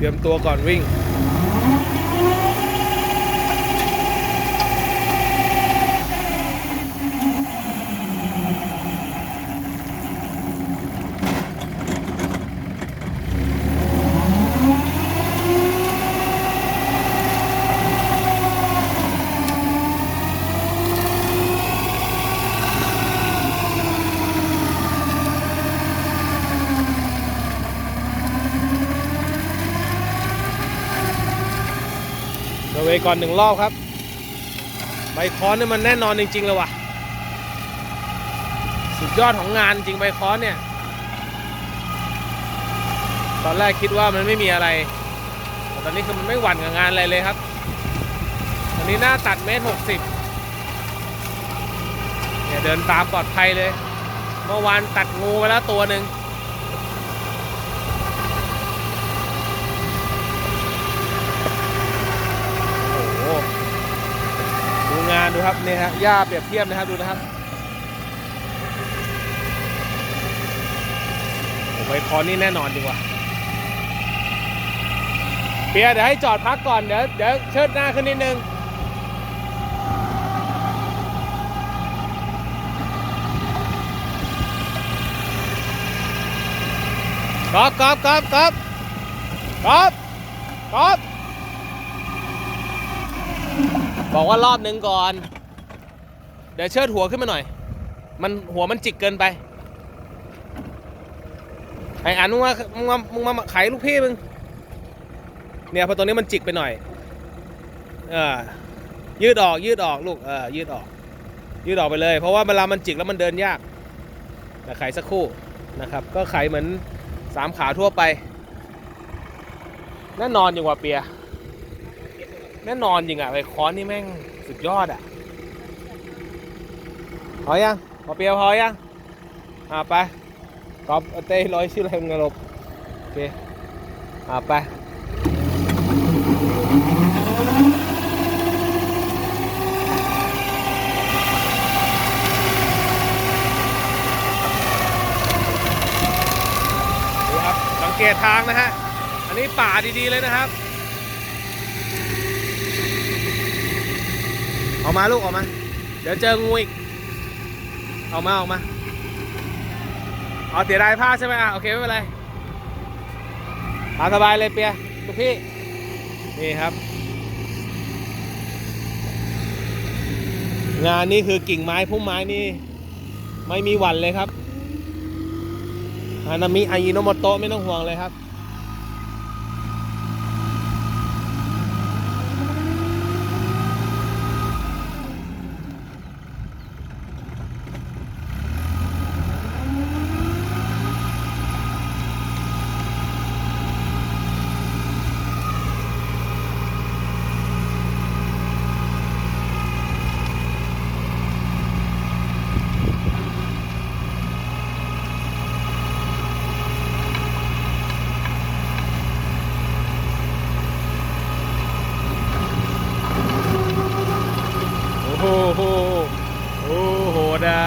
เตรียมตัวก่อนวิ่ง เวก่อนหนึ่งรอบครับ ใบค้อนเนี่ยมันแน่นอนจริง ๆ เลยว่ะ สุดยอดของงานจริงใบค้อนเนี่ย ตอนแรกคิดว่ามันไม่มีอะไร แต่ตอนนี้คือมันไม่หวั่นกับงานอะไรเลยครับ ตอนนี้หน้าตัดเมตรหกสิบเนี่ยเดินตามปลอดภัยเลย เมื่อวานตัดงูไปแล้วตัวหนึ่ง โอ้โหดู งานดูครับนี่ฮะหญ้าเปรียบเทียบนะครับดูนะครับโอ้ใบคอนี่แน่นอนจริงว่ะเปียเดี๋ยวให้จอดพักก่อนเดี๋ยวเดี๋ยวเชิดหน้าขึ้นนิดนึงกอบกอบกอบกอบกอบกอบ บอกว่ารอบหนึ่งก่อน เดี๋ยวเชิดหัวขึ้นมาหน่อย มันหัวมันจิกเกินไป ไอ้อันมึงมามึงมามึงมาไขลูกพี่มึง เนี่ยพอตรงนี้มันจิกไปหน่อย เออ ยืดออก ยืดออกลูก เออ ยืดออก ยืดออกไปเลย เพราะว่าเวลามันจิกแล้วมันเดินยากแต่ไขสักคู่นะครับ ก็ไขเหมือนสามขาทั่วไป แน่นอนอยู่กว่าเปีย แน่นอนจริงอะไอ้ค้อนนี่แม่งสุดยอดอะพอยังพอเปียวพอยังอ่าไปกอบเต้ร้อยชื่ออะไรมึงนะลบโอเคอ่าไปดูครับสังเกตทางนะฮะ อันนี้ป่าดีๆเลยนะครับ ออกมาลูกออกมา เดี๋ยวเจองูอีกออกมาออกมาเอาเสียดายผ้าใช่ไหมอะโอเคไม่เป็นไรตามสบายเลยเปียลูกพี่ นี่ครับ งานนี้คือกิ่งไม้พุ่มไม้นี่ ไม่มีหวันเลยครับฮานามิอายิโนโมโตะไม่ต้องห่วงเลยครับ โอ้โหโหโอ้โหดา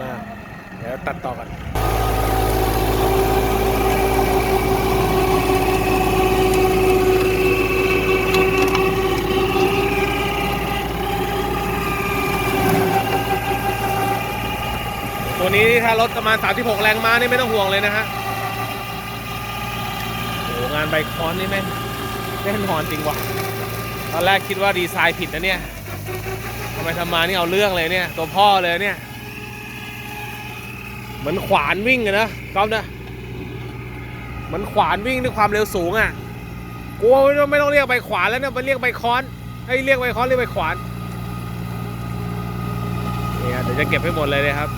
มาเดี๋ยว ตัดต่อกันตัวนี้ถ้ารถประมาณ 36 แรงม้านี่ไม่ต้องห่วงเลยนะฮะโอ้งานใบคอนนี่แม่แน่นอนจริงว่ะตอนแรกคิดว่าดีไซน์ผิดนะเนี่ยทำไมทำมานี่เอาเรื่องเลยเนี่ย ตัวพ่อเลยเนี่ย เหมือนขวานวิ่งอะนะก๊อฟนะเหมือนขวานวิ่งด้วยความเร็วสูงอะกลัวไม่ต้องไม่ต้องเรียกใบขวานแล้วเนี่ยมันเรียกใบค้อนให้เรียกใบค้อนเรียกใบขวานเนี่ยเดี๋ยวจะเก็บให้หมดเลยนะครับ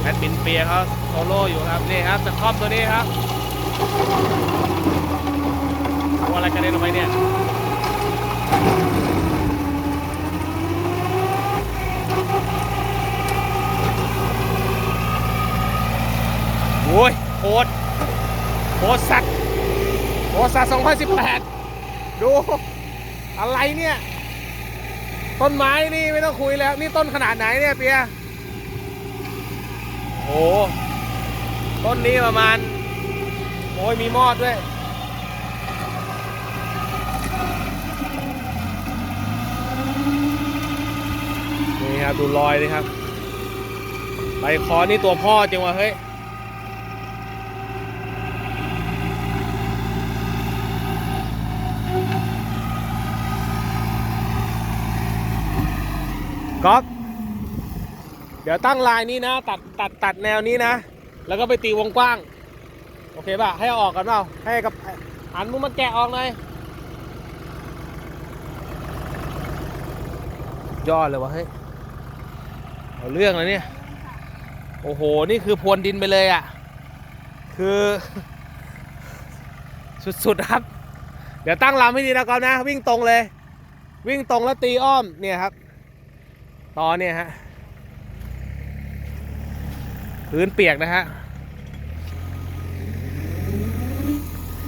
แอดมินเปียเขาโซโล่อยู่ครับนี่ครับจะครอบตัวนี้ครับตัวอะไรกระเด็นออกไปเนี่ย โอ้ยโคตรโคตรสัตว์โควัติศาสตร์2018 ดู อะไรเนี่ย ต้นไม้นี่ไม่ต้องคุยแล้ว นี่ต้นขนาดไหนเนี่ยเปียโอ้โหต้นนี้ประมาณ โอ้ยมีมอดด้วยนี่ครับดูรอยนี่ครับใบคอนี่ตัวพ่อจริงวะเฮ้ย ก๊อฟเดี๋ยวตั้งลายนี้นะ ตัดตัดตัดแนวนี้นะ แล้วก็ไปตีวงกว้าง โอเคป่ะ ให้ออกกันเปล่า ให้กับหันมุมมาแกะออกหน่อยยอดเลยวะเฮ้ยเอาเรื่องแล้วเนี่ย โอ้โห นี่คือพรวนดินไปเลยอะ่ะ คือ สุดๆครับ เดี๋ยวตั้งลำให้ดีนะก่อนนะ วิ่งตรงเลย วิ่งตรงแล้วตีอ้อมเนี่ยครับ ตอนเนี่ยฮะพื้นเปียกนะฮะ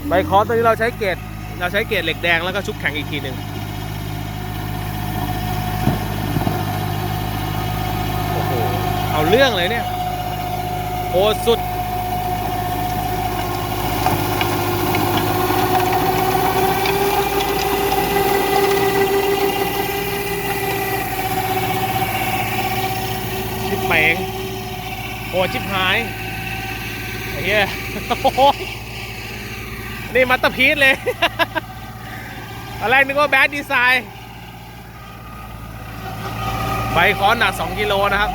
ใบคอสตัวนี้เราใช้เกรดเราใช้เกรดเหล็กแดงแล้วก็ชุบแข็งอีกทีหนึ่งโอ้โหเอาเรื่องเลยเนี่ยโหสุด ชิบเป๋งโอ้ชิบหายไอ้เหี้ยนี่มัตเตอร์พีซเลยอนแรนึกว่าแบดดีไซน์ใบคอนหนัก 2 กิโลนะครับ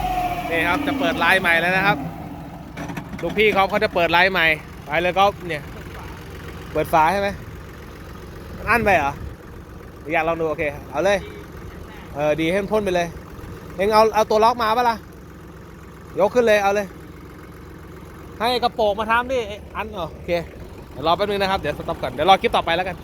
นี่ครับจะเปิดลายใหม่แล้วนะครับ ลูกพี่เขาเขาจะเปิดลายใหม่ ไปเลยก็เนี่ย เปิดฝาใช่ไหมมันอั้นไปเหรอออยากลองดูโอเค เอาเลย เออดีให้มันพ่นไปเลย เองเอาเอาตัวล็อกมาปะล่ะ ยกขึ้นเลยเอาเลย ให้กระโปรงมาทำดิไอ้อันอ๋อโอเคเดี๋ยวรอแป๊บนึงนะครับ เดี๋ยวสต็อปก่อน เดี๋ยวรอคลิปต่อไปแล้วกัน